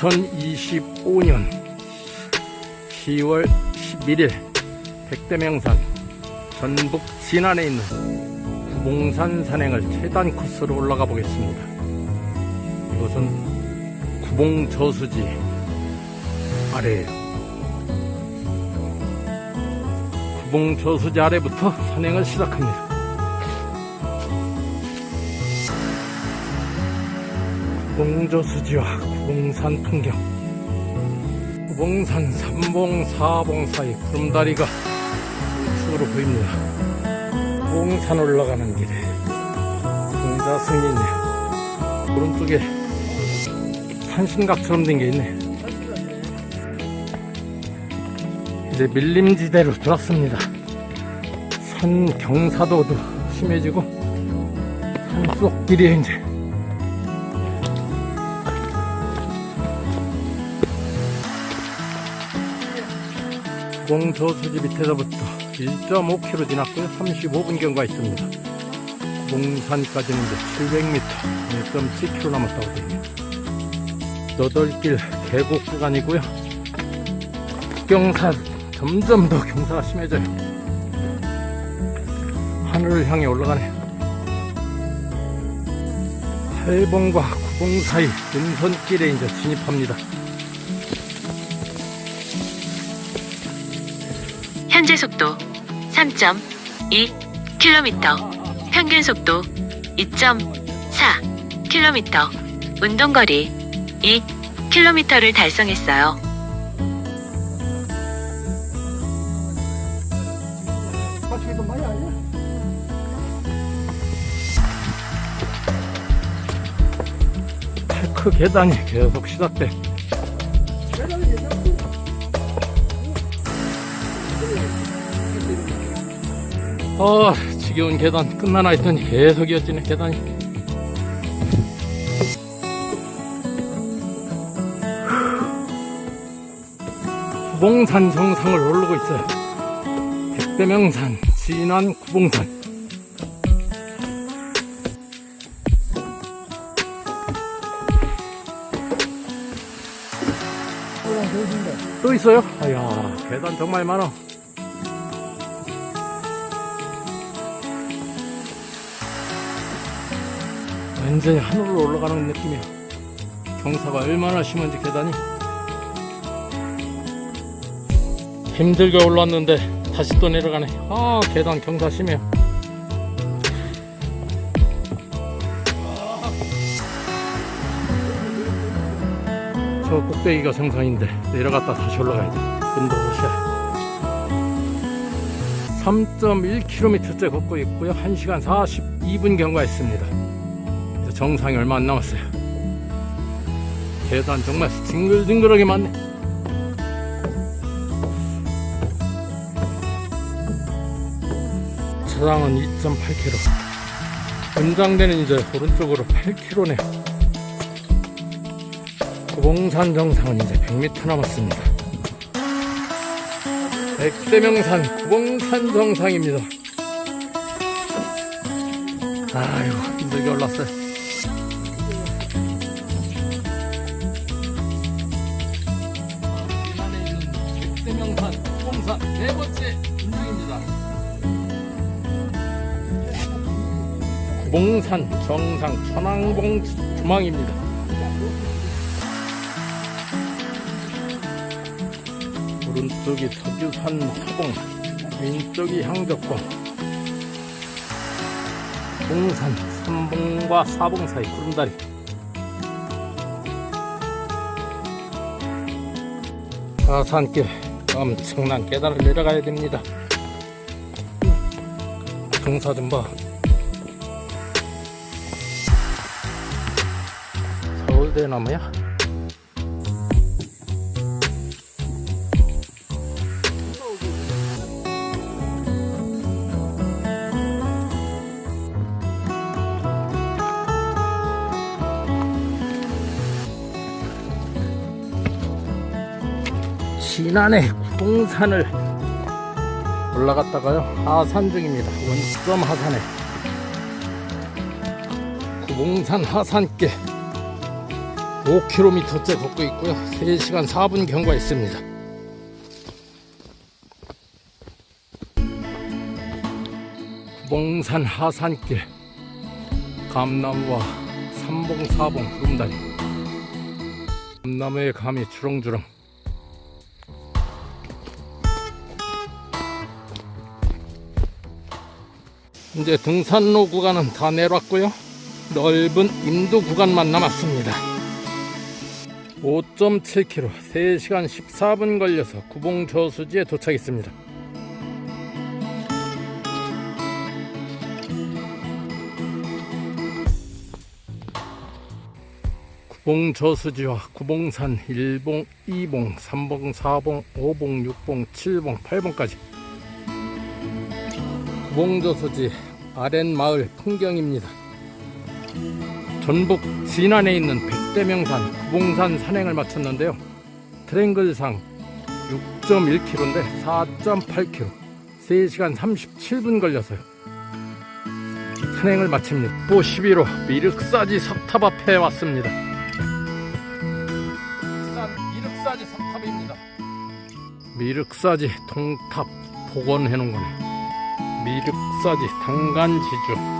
2025년 10월 11일 백대명산 전북 진안에 있는 구봉산 산행을 최단 코스로 올라가 보겠습니다. 이곳은 구봉 저수지 아래에요. 구봉 저수지 아래부터 산행을 시작합니다. 구봉저수지와 구봉산 풍경. 구봉산 삼봉 사봉 사이 구름다리가 우측으로 보입니다. 구봉산 올라가는 길에 공자승이 있네요. 오른쪽에 산신각처럼 된 게 있네. 이제 밀림지대로 들어왔습니다. 산 경사도도 심해지고 산속 길이 이제 공저수지 밑에서부터 1.5km 지났고요. 35분 경 과 있습니다. 공산까지는 이제 700m, 1.7km 남았다고 되네요. 너덜길 계곡 구간이고요. 북경산 점점 더 경사가 심해져요. 하늘을 향해 올라가네요. 팔봉과 구봉 사이 능선길에 이제 진입합니다. 현재 속도 3.2km, 평균 속도 2.4km, 운동거리 2km를 달성했어요. 크 계단이 계속 시작돼. 아, 지겨운 계단 끝나나 했더니 계속 이어지네, 계단이. 구봉산 정상을 오르고 있어요. 백대명산, 진안 구봉산. 또 있어요? 아야 계단 정말 많아 완전히 하늘로 올라가는 느낌이야 경사가 얼마나 심한지 계단이 힘들게 올라왔는데 다시 또 내려가네 아 계단 경사 심해요 저 꼭대기가 정상인데 내려갔다 다시 올라가야 돼. 근도시야. 3.1km째 걷고 있고요. 1시간 42분 경과했습니다. 정상이 얼마 안 남았어요. 계단 정말 징글징글하게 많네. 차량은 2.8km. 분장대는 이제 오른쪽으로 8km네요. 구봉산 정상은 이제 100m 남았습니다. 백대명산 구봉산 정상입니다. 아이고 힘들게 올랐어요. 구봉산 정상 천왕봉 주망입니다. 오른쪽이 터규산 사봉, 왼쪽이 향덕봉, 봉산, 삼봉과 사봉 사이 구름다리. 하산길 엄청난 계단을 내려가야 됩니다. 경사 좀 봐. 서울대 나무야? 지난해 구봉산을 올라갔다가요 하산 중입니다 원점 하산에 구봉산 하산길 5km째 걷고 있고요. 3시간 4분 경과했습니다. 몽산 하산길 감나무와 삼봉 사봉 구름다리 감나무의 감이 주렁주렁 이제 등산로 구간은 다 내려왔고요. 넓은 임도 구간만 남았습니다. 5.7km 3시간 14분 걸려서 구봉 저수지에 도착했습니다. 구봉 저수지와 구봉산 1봉, 2봉, 3봉, 4봉, 5봉, 6봉, 7봉, 8봉까지 저수지 아랫마을 풍경입니다. 전북 진안에 있는 백대명산 구봉산 산행을 마쳤는데요. 트랭글상 6.1km인데 4.8km 3시간 37분 걸려서요. 산행을 마칩니다. 또 11호 미륵사지 석탑 앞에 왔습니다. 산 미륵사지 석탑입니다. 미륵사지 통탑 복원해 놓은 거네요. 미륵사지 당간지주